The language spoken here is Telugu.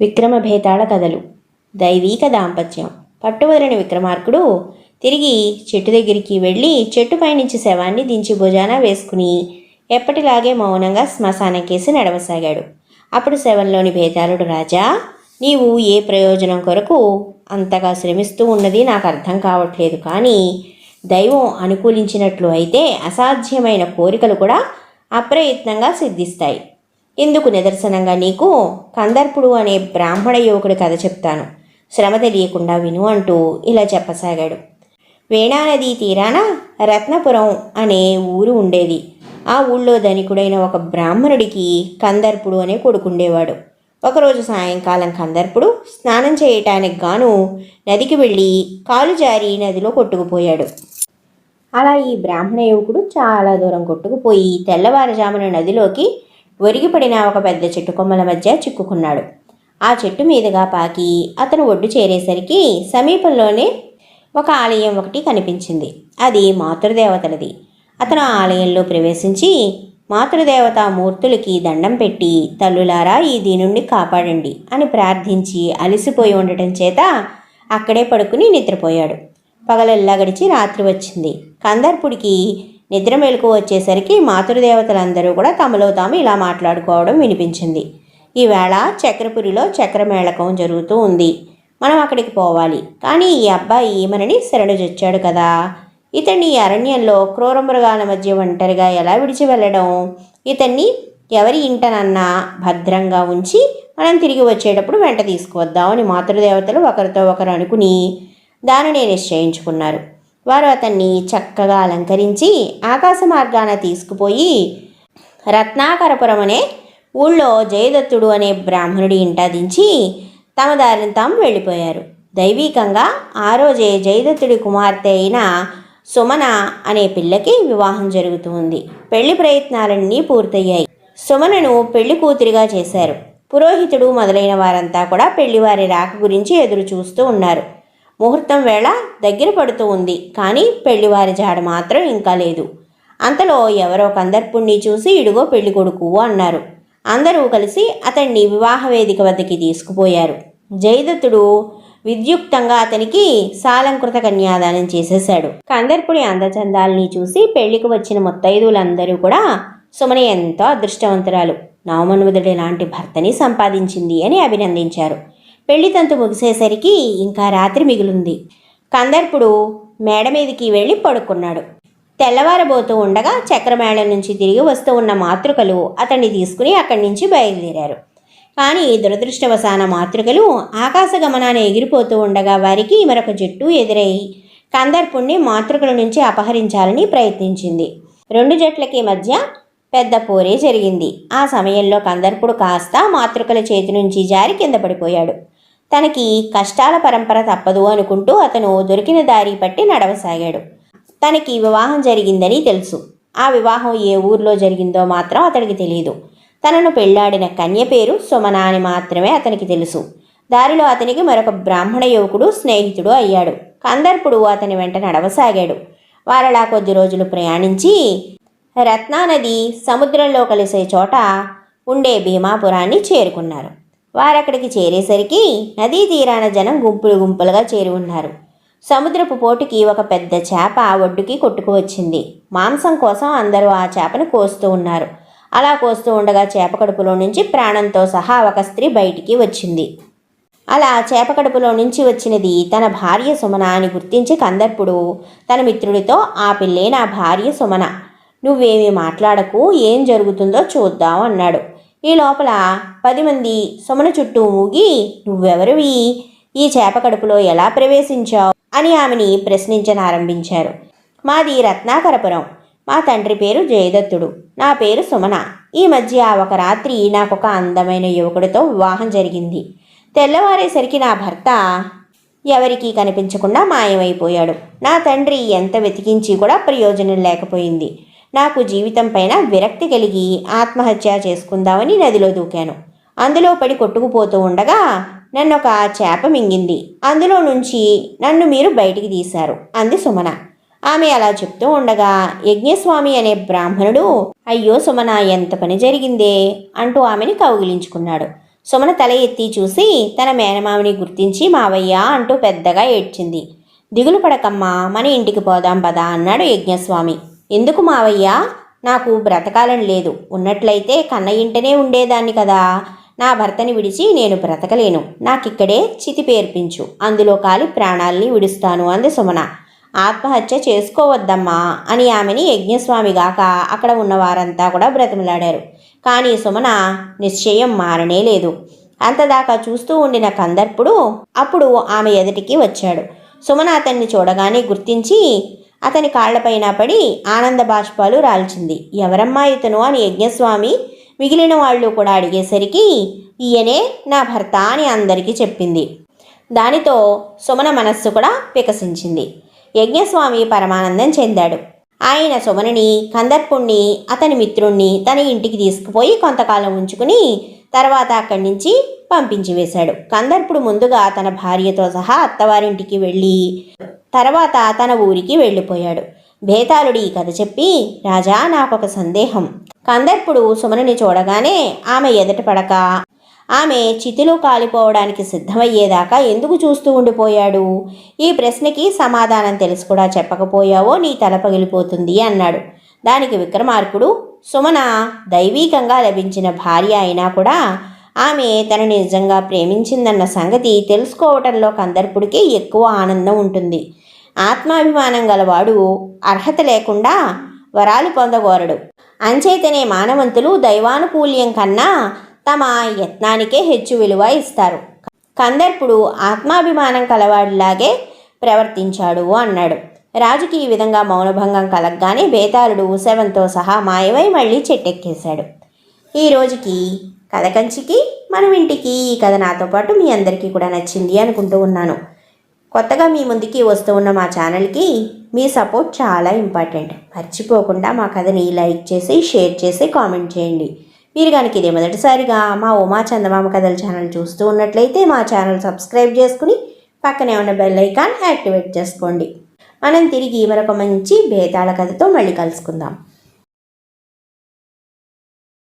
విక్రమ భేతాళ కథలు. దైవీక దాంపత్యం. పట్టువదలని విక్రమార్కుడు తిరిగి చెట్టు దగ్గరికి వెళ్ళి చెట్టుపై నుంచి శవాన్ని దించి భుజాన వేసుకుని ఎప్పటిలాగే మౌనంగా శ్మశానకేసి నడవసాగాడు. అప్పుడు శవంలోని భేతాళుడు రాజా నీవు ఏ ప్రయోజనం కొరకు అంతగా శ్రమిస్తూ ఉన్నది నాకు అర్థం కావట్లేదు. కానీ దైవం అనుకూలించినట్లు అయితే అసాధ్యమైన కోరికలు కూడా అప్రయత్నంగా సిద్ధిస్తాయి. ఇందుకు నిదర్శనంగా నీకు? కందర్పుడు అనే బ్రాహ్మణ యువకుడి కథ చెప్తాను. శ్రమ తెలియకుండా విను అంటూ ఇలా చెప్పసాగాడు. వేణానది తీరాన రత్నపురం అనే ఊరు ఉండేది. ఆ ఊళ్ళో ధనికుడైన ఒక బ్రాహ్మణుడికి కందర్పుడు అనే కొడుకుండేవాడు ఒకరోజు సాయంకాలం కందర్పుడు స్నానం చేయటానికి గాను నదికి వెళ్ళి కాలు జారి నదిలో కొట్టుకుపోయాడు. అలా ఈ బ్రాహ్మణ యువకుడు చాలా దూరం కొట్టుకుపోయి తెల్లవారుజామున నదిలోకి ఒరిగిపడిన ఒక పెద్ద చెట్టు కొమ్మల మధ్య చిక్కుకున్నాడు. ఆ చెట్టు మీదుగా పాకి అతను ఒడ్డు చేరేసరికి సమీపంలోనే ఒక ఆలయం ఒకటి కనిపించింది. అది మాతృదేవతలది. అతను ఆ ఆలయంలో ప్రవేశించి మాతృదేవతా మూర్తులకి దండం పెట్టి తల్లులారా ఈ దీనుండి కాపాడండి అని ప్రార్థించి అలసిపోయి ఉండటం చేత అక్కడే పడుకుని నిద్రపోయాడు. పగలల్లా గడిచి రాత్రి వచ్చింది. కందర్పుడికి నిద్ర మెలకు వచ్చేసరికి మాతృదేవతలందరూ కూడా తమలో తాము ఇలా మాట్లాడుకోవడం వినిపించింది. ఈవేళ చక్రపురిలో చక్రమేళకం జరుగుతూ ఉంది. మనం అక్కడికి పోవాలి. కానీ ఈ అబ్బాయి మనని శరణుజొచ్చాడు కదా. ఇతన్ని ఈ అరణ్యంలో క్రూర మృగాల మధ్య ఒంటరిగా ఎలా విడిచి వెళ్ళడం? ఇతన్ని ఎవరి ఇంటనన్నా భద్రంగా ఉంచి మనం తిరిగి వచ్చేటప్పుడు వెంట తీసుకువద్దామని మాతృదేవతలు ఒకరితో ఒకరు అనుకుని దానిని నిశ్చయించుకున్నారు. వారు అతన్ని చక్కగా అలంకరించి ఆకాశ మార్గాన తీసుకుపోయి రత్నాకరపురం అనే ఊళ్ళో జయదత్తుడు అనే బ్రాహ్మణుడి ఇంట దించి తమ దారిని తాము వెళ్ళిపోయారు. దైవీకంగా ఆ రోజే జయదత్తుడి కుమార్తె అయిన సుమన అనే పిల్లకి వివాహం జరుగుతుంది పెళ్ళి ప్రయత్నాలన్నీ పూర్తయ్యాయి. సుమనను పెళ్ళి కూతురిగా చేశారు. పురోహితుడు మొదలైన వారంతా కూడా పెళ్ళివారి రాక గురించి ఎదురు చూస్తూ ఉన్నారు. ముహూర్తం వేళ దగ్గర పడుతూ ఉంది కానీ పెళ్ళివారి జాడ మాత్రం ఇంకా లేదు. అంతలో ఎవరో కందర్పుణ్ణి చూసి ఇడుగో పెళ్ళి కొడుకు అన్నారు. అందరూ కలిసి అతన్ని వివాహ వేదిక వద్దకి తీసుకుపోయారు. జయదత్తుడు విద్యుక్తంగా అతనికి సాలంకృత కన్యాదానం చేసేశాడు. కందర్పుడి అందచందాల్ని చూసి పెళ్ళికి వచ్చిన ముత్తైదువులందరూ కూడా సుమని ఎంతో అదృష్టవంతురాలు. నవమన్మధుడి లాంటి భర్తని సంపాదించింది అని అభినందించారు. పెళ్ళి తంతు ముగిసేసరికి ఇంకా రాత్రి మిగిలింది. కందర్పుడు మేడ మీదకి వెళ్ళి పడుకున్నాడు. తెల్లవారబోతూ ఉండగా చక్రమేళ నుంచి తిరిగి వస్తూ ఉన్న మాతృకలు అతన్ని తీసుకుని అక్కడి నుంచి బయలుదేరారు. కానీ దురదృష్టవశాన మాతృకలు ఆకాశగమనాన్ని ఎగిరిపోతూ ఉండగా వారికి మరొక జట్టు ఎదురై కందర్పుణ్ణి మాతృకల నుంచి అపహరించాలని ప్రయత్నించింది. రెండు జట్లకి మధ్య పెద్ద పోరే జరిగింది. ఆ సమయంలో కందర్పుడు కాస్త మాతృకల చేతి నుంచి జారి కింద పడిపోయాడు. తనకి కష్టాల పరంపర తప్పదు అనుకుంటూ అతను దొరికిన దారి పట్టి నడవసాగాడు. తనకి వివాహం జరిగిందని తెలుసు. ఆ వివాహం ఏ ఊర్లో జరిగిందో మాత్రం అతడికి తెలియదు తనను పెళ్ళాడిన కన్య పేరు సుమన అని మాత్రమే అతనికి తెలుసు. దారిలో అతనికి మరొక బ్రాహ్మణ యువకుడు స్నేహితుడు అయ్యాడు. కందర్పుడు అతని వెంట నడవసాగాడు. వారలా కొద్ది రోజులు ప్రయాణించి రత్నానది సముద్రంలో కలిసే చోట ఉండే భీమాపురాన్ని చేరుకున్నారు. వారక్కడికి చేరేసరికి నదీ తీరాన జనం గుంపులు గుంపులుగా చేరి ఉన్నారు. సముద్రపు పోటుకి ఒక పెద్ద చేప ఒడ్డుకి కొట్టుకు వచ్చింది మాంసం కోసం అందరూ ఆ చేపను కోస్తూ ఉన్నారు. అలా కోస్తూ ఉండగా చేప కడుపులో నుంచి ప్రాణంతో సహా ఒక స్త్రీ బయటికి వచ్చింది. అలా చేప కడుపులో నుంచి వచ్చినది తన భార్య సుమన అని గుర్తించి కందర్పుడు తన మిత్రుడితో ఆ పిల్లే నా భార్య సుమన. నువ్వేమీ మాట్లాడకు ఏం జరుగుతుందో చూద్దాం అన్నాడు. ఈ లోపల పది మంది సుమన చుట్టూ మూగి నువ్వెవరివి ఈ చేప కడుపులో ఎలా ప్రవేశించావు? అని ఆమెని ప్రశ్నించనారంభించారు. మాది రత్నాకరపురం. మా తండ్రి పేరు జయదత్తుడు. నా పేరు సుమన. ఈ మధ్య ఒక రాత్రి నాకొక అందమైన యువకుడితో వివాహం జరిగింది. తెల్లవారేసరికి నా భర్త ఎవరికీ కనిపించకుండా మాయమైపోయాడు. నా తండ్రి ఎంత వెతికించి కూడా ప్రయోజనం లేకపోయింది. నాకు జీవితం పైన విరక్తి కలిగి ఆత్మహత్య చేసుకుందామని నదిలో దూకాను. అందులో పడి కొట్టుకుపోతూ ఉండగా నన్ను ఒక చేప మింగింది. అందులో నుంచి నన్ను మీరు బయటికి తీశారు అంది సుమన. ఆమె అలా చెప్తూ ఉండగా యజ్ఞస్వామి అనే బ్రాహ్మణుడు అయ్యో సుమన ఎంత పని జరిగిందే అంటూ ఆమెని కౌగిలించుకున్నాడు. సుమన తల ఎత్తి చూసి తన మేనమామిని గుర్తించి మావయ్య అంటూ పెద్దగా ఏడ్చింది. దిగులు పడకమ్మా మన ఇంటికి పోదాం పదా అన్నాడు యజ్ఞస్వామి. ఎందుకు మావయ్య? నాకు బ్రతకాలని లేదు. ఉన్నట్లయితే కన్న ఇంటనే ఉండేదాన్ని కదా. నా భర్తని విడిచి నేను బ్రతకలేను. నాకిక్కడే చితి పేర్పించు. అందులో కాలి ప్రాణాల్ని విడుస్తాను అంది సుమన. ఆత్మహత్య చేసుకోవద్దమ్మా అని ఆమెని యజ్ఞస్వామి గాక అక్కడ ఉన్న వారంతా కూడా బ్రతిమలాడారు. కానీ సుమన నిశ్చయం మారనే లేదు. అంతదాకా చూస్తూ ఉండిన కందర్పుడు అప్పుడు ఆమె ఎదుటికి వచ్చాడు. సుమన అతన్ని చూడగానే గుర్తించి అతని కాళ్ళపైన పడి ఆనంద బాష్పాలు రాల్చింది. ఎవరమ్మా ఇతను? అని యజ్ఞస్వామి మిగిలిన వాళ్ళు కూడా అడిగేసరికి ఈయనే నా భర్త అని అందరికీ చెప్పింది. దానితో సుమన మనస్సు కూడా వికసించింది. యజ్ఞస్వామి పరమానందం చెందాడు. ఆయన సుమనని కందర్పుణ్ణి అతని మిత్రుణ్ణి తన ఇంటికి తీసుకుపోయి కొంతకాలం ఉంచుకుని తర్వాత అక్కడి నుంచి పంపించి వేశాడు. కందర్పుడు ముందుగా తన భార్యతో సహా అత్తవారింటికి వెళ్ళి తర్వాత తన ఊరికి వెళ్ళిపోయాడు. భేతాళుడు ఈ కథ చెప్పి రాజా నాకొక సందేహం. కందర్పుడు సుమనని చూడగానే ఆమె ఎదట పడక ఆమె చితిలో కాలిపోవడానికి సిద్ధమయ్యేదాకా ఎందుకు చూస్తూ ఉండిపోయాడు? ఈ ప్రశ్నకి సమాధానం తెలిసి కూడా చెప్పకపోయావో నీ తల పగిలిపోతుంది అన్నాడు. దానికి విక్రమార్కుడు సుమన దైవీకంగా లభించిన భార్య అయినా కూడా ఆమె తనని నిజంగా ప్రేమించిందన్న సంగతి తెలుసుకోవటంలో కందర్పుడికి ఎక్కువ ఆనందం ఉంటుంది. ఆత్మాభిమానం గలవాడు అర్హత లేకుండా వరాలు పొందగోరడు. అంచేతనే మానవంతులు దైవానుకూల్యం కన్నా తమ యత్నానికే హెచ్చు విలువ ఇస్తారు. కందర్పుడు ఆత్మాభిమానం కలవాడిలాగే ప్రవర్తించాడు అన్నాడు. రాజుకి ఈ విధంగా మౌనభంగం కలగ్గానే బేతాళుడు శవంతో సహా మాయమై మళ్ళీ చెట్టెక్కేశాడు. ఈ రోజుకి కథ కంచికి మనం ఇంటికి ఈ కథ నాతో పాటు మీ అందరికీ కూడా నచ్చింది అనుకుంటూ ఉన్నాను. కొత్తగా మీ ముందుకి వస్తూ ఉన్న మా ఛానల్కి మీ సపోర్ట్ చాలా ఇంపార్టెంట్. మర్చిపోకుండా మా కథని లైక్ చేసి షేర్ చేసి కామెంట్ చేయండి. మీరు కనుక ఇదే మొదటిసారిగా మా ఉమా చందమామ కథల ఛానల్ చూస్తూ ఉన్నట్లయితే మా ఛానల్ సబ్స్క్రైబ్ చేసుకుని పక్కనే ఉన్న బెల్ ఐకాన్ యాక్టివేట్ చేసుకోండి. మనం తిరిగి మరొక మంచి భేతాళ కథతో మళ్ళీ కలుసుకుందాం.